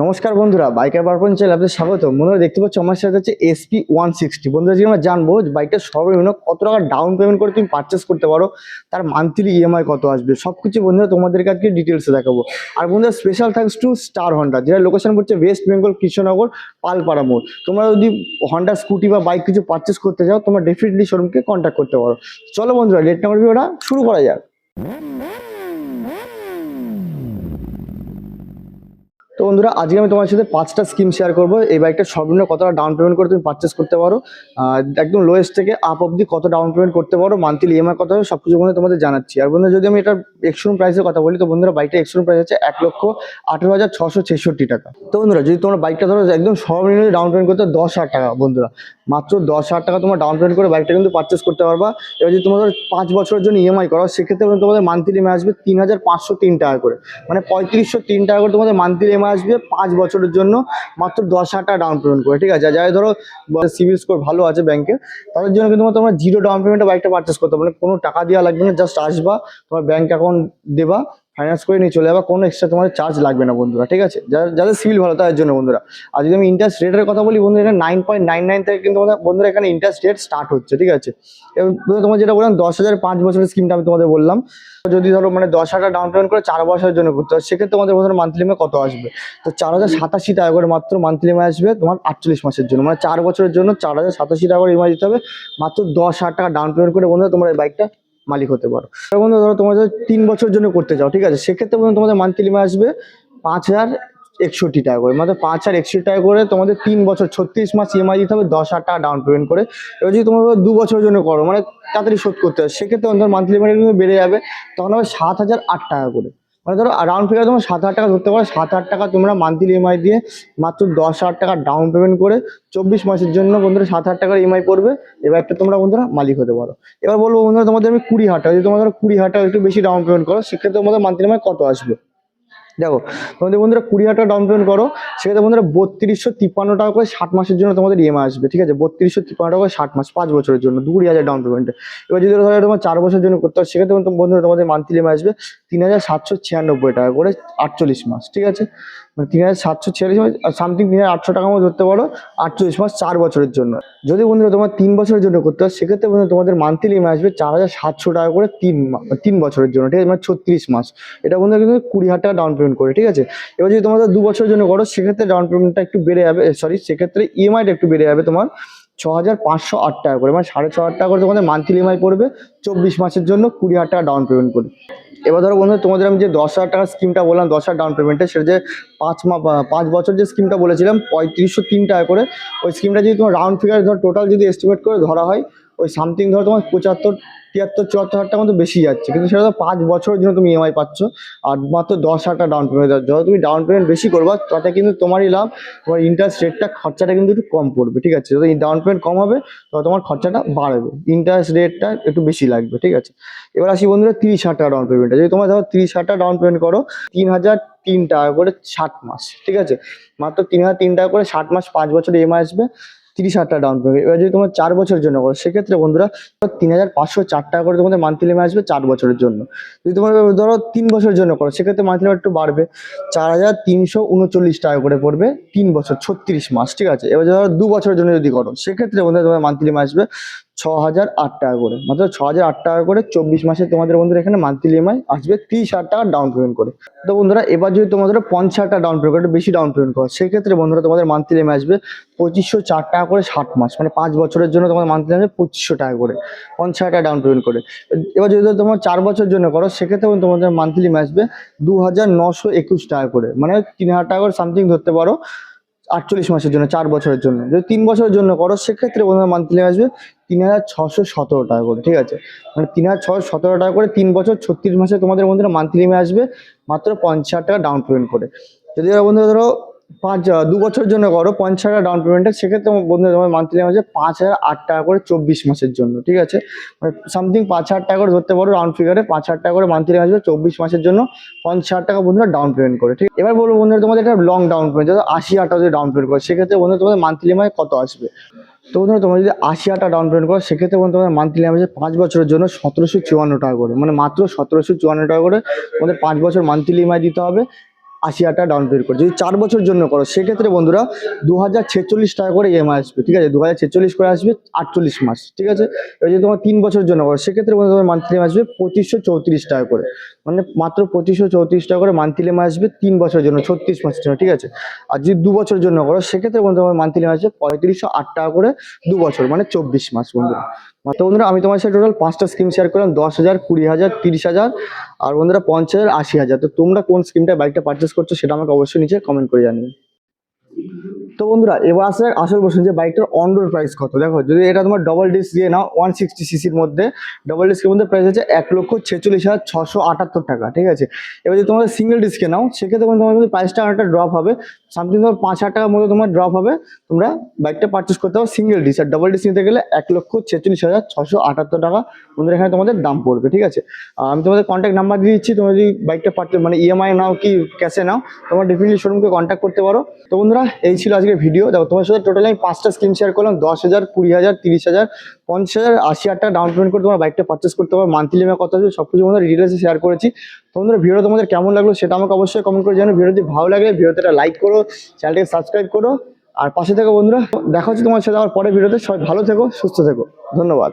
নমস্কার বন্ধুরা, biker পারপন channel আপনাদের স্বাগত। বন্ধুরা, দেখতে পাচ্ছ আমার সাথে হচ্ছে এসপি ওয়ান সিক্সটি বন্ধুরা, আজকে আমরা জানব বাইকটা সর্বনিম্ন কত টাকা ডাউন পেমেন্ট করে তুমি পারচেস করতে পারো, তার মান্থলি ইএমআই কত আসবে? সব কিছু বন্ধুরা তোমাদের কাছে ডিটেলসে দেখাবো। আর বন্ধুরা special thanks to Star Honda যেটা লোকেশন পড়ছে ওয়েস্ট বেঙ্গল কৃষ্ণনগর পালপাড়া মোড় তোমরা যদি হন্ডা স্কুটি বা বাইক কিছু পারচেস করতে চাও, তোমরা ডেফিনেটলি শোরুমকে কন্ট্যাক্ট করতে পারো। চলো বন্ধুরা লেট নাম্বার ভিডিওটা শুরু করা যাক। তো বন্ধুরা, আজকে আমি তোমার সাথে পাঁচটা স্কিম শেয়ার করব। এই বাইকটা সর্বনিম্ন কতটা ডাউন পেমেন্ট করে তুমি পারচেস করতে পারো একদম লোয়েস্ট থেকে আপ অব্দি কত ডাউন পেমেন্ট করতে পারো মান্থলি ইএমআই কত হবে সব কিছু তোমাদের জানাচ্ছি। আর বন্ধুরা, যদি আমি এটা এক্সরুম প্রাইসের কথা বলি, তো বন্ধুরা বাইকটা এক্সরুম প্রাইস হচ্ছে এক লক্ষ আঠেরো হাজার ছশো ছেষট্টি টাকা। তো বন্ধুরা, যদি তোমরা বাইকটা ধরো একদম সর্বনিম্ন ডাউন পেমেন্ট করতে দশ হাজার টাকা, বন্ধুরা। মাত্র দশ হাজার টাকা তোমার ডাউন পেমেন্ট করে বাইকটা কিন্তু পারচেস করতে পারবা। এবার যদি তোমাদের পাঁচ বছরের জন্য ইএমআই করো সেক্ষেত্রে তোমাদের মান্থলি ইএমআই আসবে তিন হাজার পাঁচশো তিন টাকা করে। মানে পঁয়ত্রিশশো তিন টাকা করে তোমাদের মান্থলি ইএমআই আসবে পাঁচ বছরের জন্য মাত্র দশ হাজার টাকা ডাউন পেমেন্ট করে, ঠিক আছে? যারা ধরো সিভিল স্কোর ভালো আছে ব্যাংকে তাদের জন্য কিন্তু তোমরা জিরো ডাউন পেমেন্টে বাইকটা পারচেস করতে মানে কোনো টাকা দেওয়া লাগবে না জাস্ট আসবা, তোমার ব্যাংক অ্যাকাউন্ট দেবা। ফাইন্যান্স করে নিয়ে চলে যাবা, কোনো এক্সট্রা তোমার চার্জ লাগবে না বন্ধুরা, ঠিক আছে? যাদের যাদের সিভিল ভালো, তাদের জন্য বন্ধুরা। আর যদি আমি ইন্টারেস্ট রেটের কথা বলি বন্ধুরা এটা নাইন পয়েন্ট নাইন নাইন থেকে কিন্তু বন্ধুরা এখানে ইন্টারেস্ট রেট স্টার্ট হচ্ছে, ঠিক আছে? তোমার যেটা বললাম, দশ হাজার পাঁচ বছরের স্কিমটা আমি তোমাদের বললাম। যদি ধরো মানে দশ হাজার ডাউন পেমেন্ট করে চার বছরের জন্য করতে হয়, সেক্ষেত্রে তোমাদের বন্ধুরা মান্থলি মে কত আসবে? তো চার হাজার সাতাশি টাকা করে মাত্র মান্থলি মে আসবে তোমার আটচল্লিশ মাসের জন্য। মানে চার বছরের জন্য চার হাজার সাতাশি টাকা করে ইএমআই দিতে হবে, মাত্র দশ হাজার টাকা ডাউন পেমেন্ট করে বন্ধুরা তোমরা এই বাইকটা মালিক হতে পারো। এবার বন্ধু, ধরো তোমার যদি তিন বছর জন্য করতে চাও, ঠিক আছে? সেক্ষেত্রে বন্ধু তোমাদের মান্থলি মে আসবে পাঁচ হাজার একষট্টি টাকা করে। মানে পাঁচ হাজার একষট্টি টাকা করে তোমাদের তিন বছর, ছত্রিশ মাস ইএমআই দিতে হবে, দশ হাজার টাকা ডাউন পেমেন্ট করে। এবার যদি তোমরা দু বছরের জন্য করো মানে তাড়াতাড়ি শোধ করতে হবে। সেক্ষেত্রে তোমার মান্থলি পেমেন্ট কিন্তু বেড়ে যাবে, তখন হবে সাত হাজার আট টাকা করে। মানে ধরো রাউন্ড ফিগার তোমার সাত হাজার টাকা ধরতে পারো, সাত হাজার টাকা তোমরা মান্থলি ইএমআই দিয়ে মাত্র দশ হাজার টাকা ডাউন পেমেন্ট করে চব্বিশ মাসের জন্য বন্ধুরা সাত হাজার টাকার ইএমআই পড়বে এবার একটা তোমরা বন্ধুরা মালিক হতে পারো। এবার বলব বন্ধুরা তোমাদের আমি কুড়ি হাজার টাকা, যদি তোমাদের কুড়ি হাজার টাকা একটু বেশি ডাউন পেমেন্ট করো, সেক্ষেত্রে তোমাদের মান্থলি ইএমআই কত আসবে? দেখো, তোমাদের বন্ধুরা কুড়ি হাজার টাকা ডাউন পেমেন্ট করো, সেক্ষেত্রে বন্ধুরা বত্রিশশো তিপ্পান্ন টাকা করে ষাট মাসের জন্য তোমাদের ইএমআই আসবে, ঠিক আছে? বত্রিশশো তিপ্পান্ন টাকা করে ষাট মাস, পাঁচ বছরের জন্য দু কুড়ি হাজার ডাউন পেমেন্টে এবার যদি ধরো তোমার চার বছরের জন্য করতে হয় সেক্ষেত্রে বন্ধুরা তোমাদের মান্থলি ইএমআই আসবে তিন হাজার সাতশো ছিয়ানব্বই টাকা করে আটচল্লিশ মাস, ঠিক আছে? মানে তিন হাজার সাতশো ছিয়াল্লিশ মাস সামথিং তিন হাজার আটশো টাকা মতো ধরতে পারো, আটচল্লিশ মাস চার বছরের জন্য। যদি বন্ধুরা তোমার তিন বছরের জন্য করতে হয়, সেক্ষেত্রে বন্ধুরা তোমাদের মান্থলি ইএমআই আসবে চার হাজার সাতশো টাকা করে তিন তিন বছরের জন্য, ঠিক আছে? মানে ছত্রিশ মাস। এটা বন্ধুরা কিন্তু কুড়ি হাজার টাকা ডাউন পেমেন্ট করে, ঠিক আছে? এবার যদি তোমাদের দু বছরের জন্য করো, সেক্ষেত্রে ডাউন পেমেন্টটা একটু বেড়ে যাবে সরি সেক্ষেত্রে ইএমআইটা একটু বেড়ে যাবে তোমার ছ হাজার পাঁচশো আট টাকা করে মানে সাড়ে ছ হাজার টাকা করে তোমাদের মান্থলি ইএমআই পড়বে। চব্বিশ মাসের জন্য কুড়ি হাজার টাকা ডাউন পেমেন্ট করে এবার ধরো বন্ধু তোমাদের আমি যে দশ হাজার টাকার স্কিমটা বললাম, দশ হাজার ডাউন পেমেন্টে সেটা যে পাঁচ মা পাঁচ বছর যে স্কিমটা বলেছিলাম, পঁয়ত্রিশশো তিন টাকা করে, ওই স্কিমটা যদি তোমার রাউন্ড ফিগার ধর টোটাল যদি এস্টিমেট করে ধরা হয়, ওই সামথিং ধরো তোমার পঁচাত্তর তিয়াত্তর, চুয়াত্তর হাজার টাকা মতো বেশি যাচ্ছে। কিন্তু সেটা তো পাঁচ বছরের জন্য তুমি ইএমআই পাচ্ছ। আর মাত্র দশ হাজার টাকা ডাউন পেমেন্ট যত তুমি ডাউন পেমেন্ট বেশি করবা, তাতে কিন্তু তোমারই লাভ, তোমার ইন্টারেস্ট রেটটা খরচাটা কিন্তু একটু কম পড়বে, ঠিক আছে? যত ডাউন পেমেন্ট কম হবে, তত তোমার খরচাটা বাড়বে। ইন্টারেস্ট রেটটা একটু বেশি লাগবে, ঠিক আছে? এবার আসি বন্ধুরা তিরিশ হাজার টাকা ডাউন পেমেন্টটা যদি তোমার ধরো তিরিশ হাজার টাকা ডাউন পেমেন্ট করো, তিন হাজার তিন টাকা করে ষাট মাস, ঠিক আছে? মাত্র তিন হাজার তিন টাকা করে ষাট মাস, পাঁচ বছর ইএমআই আসবে। তিরিশ হাজার টাকা ডাউন পেমেন্ট এবার যদি তোমার চার বছরের জন্য করো, সেক্ষেত্রে বন্ধুরা তিন হাজার পাঁচশো চার টাকা করে তোমাদের মান্থলি ইএমআই আসবে চার বছরের জন্য। যদি তোমার ধরো তিন বছরের জন্য করো, সেক্ষেত্রে মান্থলি একটু বাড়বে। চার হাজার তিনশো উনচল্লিশ টাকা করে পড়বে তিন বছর, ছত্রিশ মাস, ঠিক আছে? এবার ধরো দু বছরের জন্য যদি করো, সেক্ষেত্রে বন্ধুরা তোমার মান্থলি ইএমআই আসবে ছ হাজার আট টাকা করে। মাত্র ছ হাজার আট টাকা করে চব্বিশ মাসে তোমাদের বন্ধুরা এখানে মান্থলি ইএমআই আসবে তিরিশ হাজার টাকা ডাউন পেমেন্ট করে। তো বন্ধুরা, এবার যদি তোমাদের পঞ্চাশ হাজার টাকা ডাউন পেমেন্ট একটু বেশি ডাউন পেমেন্ট করো, সেক্ষেত্রে বন্ধুরা তোমাদের মান্থলি ইএমআই আসবে পঁচিশশো চার টাকা করে ষাট মাস মানে পাঁচ বছরের জন্য তোমার মান্থলি আসবে পঁচিশশো টাকা করে, পঞ্চাশ হাজার টাকা ডাউন পেমেন্ট করে। এবার যদি তোমার চার বছরের জন্য করো, সেক্ষেত্রে তোমাদের মান্থলি আসবে দু হাজার নশো একুশ টাকা করে মানে তিন হাজার টাকা করে সামথিং ধরতে পারো। আটচল্লিশ মাসের জন্য, চার বছরের জন্য। যদি তিন বছরের জন্য করো, সেক্ষেত্রে বন্ধুরা মান্থলি আসবে তিন হাজার ছশো সতেরো টাকা করে, ঠিক আছে? মানে তিন হাজার ছশো সতেরো টাকা করে তিন বছর ছত্রিশ মাসে তোমাদের বন্ধুরা মান্থলি আসবে মাত্র পঞ্চাশ টাকা ডাউন পেমেন্ট করে। যদি বন্ধুরা ধরো পাঁচ দু বছরের জন্য করো, পঞ্চাশ হাজার ডাউন পেমেন্টের সেক্ষেত্রে বন্ধু, তোমার মান্থলি আসবে পাঁচ হাজার আট টাকা করে চব্বিশ মাসের জন্য, ঠিক আছে? মানে সামথিং পাঁচ হাজার টাকা করে ধরতে পারো রাউন্ড ফিগারে পাঁচ হাজার টাকা করে মান্থলি আসবে চব্বিশ মাসের জন্য পঞ্চাশ হাজার টাকা বন্ধুরা ডাউন পেমেন্ট করে, ঠিক? এবার বলব বন্ধুরা, তোমাদের একটা লং ডাউন পেমেন্ট যাতে আশি হাজার যদি ডাউন পেমেন্ট করে, সেক্ষেত্রে বন্ধুরা তোমাদের মান্থলি ইএমআই কত আসবে? তো বন্ধুরা, তোমরা যদি আশি হাজার ডাউন পেমেন্ট করো, সেক্ষেত্রে বন্ধু তোমাদের মান্থলি ইএমআই পাঁচ বছরের জন্য সতেরোশো চুয়ান্ন টাকা করে মানে মাত্র সতেরোশো চুয়ান্ন টাকা করে তোমাদের পাঁচ বছর মান্থলি ইএমআই দিতে হবে। আশি হাজার টাকা ডাউন পেমেন্ট করো যদি চার বছর জন্য করো, সেক্ষেত্রে বন্ধুরা দু হাজার ছেচল্লিশ টাকা করে ইএমআই আসবে, ঠিক আছে? দু হাজার ছেচল্লিশ করে আসবে আটচল্লিশ মাস, ঠিক আছে? এবার যদি তোমার তিন বছর জন্য করো, সেক্ষেত্রে বন্ধু তোমার মান্থলি আসবে পঁচিশশো চৌত্রিশ টাকা করে। মানে মাত্র পঁচিশশো চৌত্রিশ টাকা করে মান্থলি এম আসবে তিন বছরের জন্য, ছত্রিশ মাসের জন্য, ঠিক আছে? আর যদি দু বছরের জন্য করো, সেক্ষেত্রে বন্ধু তোমার মান্থলি আসবে পঁয়ত্রিশশো আট টাকা করে দু বছর মানে চব্বিশ মাস বন্ধুরা। তো বন্ধুরা, আমি তোমার সাথে টোটাল পাঁচটা স্কিম শেয়ার করলাম, দশ হাজার, কুড়ি হাজার, তিরিশ হাজার আর বন্ধুরা পঞ্চাশ হাজার আশি হাজার। তো তোমরা কোন স্কিমটা বাইকটা পারচেস করছ সেটা আমাকে অবশ্যই নিচে কমেন্ট করে জানিয়ে তো বন্ধুরা, এবার আসে আসল প্রশ্ন যে বাইকটার অন রোড প্রাইস কত? দেখো, যদি এটা তোমার ডবল ডিস্ক দিয়ে নাও ওয়ান সিক্সটি সিসির মধ্যে ডবল ডিস্কের মধ্যে প্রাইস আছে এক লক্ষ ছেচল্লিশ হাজার ছশো আটাত্তর টাকা, ঠিক আছে? এবার যদি তোমাদের সিঙ্গেল ডিস্কে নাও, সেক্ষেত্রে কিন্তু প্রাইসটা অনেকটা ড্রপ হবে। সামথিং তোমার পাঁচ হাজার টাকার মতো তোমার ড্রপ হবে, তোমরা বাইকটা পারচেস করতে পারো সিঙ্গেল ডিস্ক আর ডবল ডিস্ক নিতে গেলে এক লক্ষ ছেচল্লিশ হাজার ছশো আটাত্তর টাকা বন্ধুরা এখানে তোমাদের দাম পড়বে, ঠিক আছে? আমি তোমাদের কন্ট্যাক্ট নাম্বার দিয়ে দিচ্ছি, তোমরা যদি বাইকটা পারতে মানে ইএমআই নাও কি ক্যাশে নাও, তোমরা ডেফিনেটলি শোরুমকে কন্ট্যাক্ট করতে পারো। তো বন্ধুরা, এই ছিল আজকের ভিডিও দেখো, তোমার সাথে টোটাল আমি পাঁচটা স্কিম শেয়ার করলাম, দশ হাজার, কুড়ি হাজার, তিরিশ হাজার, পঞ্চাশ হাজার, আশি হাজার টাকা ডাউন পেমেন্ট করে তোমার বাইকটা পারচেস করতে পারো। মান্থলি ইএমআই কত আছে সব কিছু বন্ধুরা ডিটেলসে শেয়ার করেছি। বন্ধুরা ভিডিও তোমাদের কেমন লাগল সেটা আমাকে অবশ্যই কমেন্ট করে জানো ভিডিও যদি ভালো লাগে ভিডিওতে একটা লাইক করো চ্যানেলটাকে সাবস্ক্রাইব করো। আর পাশে থেকো বন্ধুরা, দেখা হচ্ছে তোমার সাথে আমার পরে ভিডিওতে। সবাই ভালো থেকো, সুস্থ থেকো। ধন্যবাদ।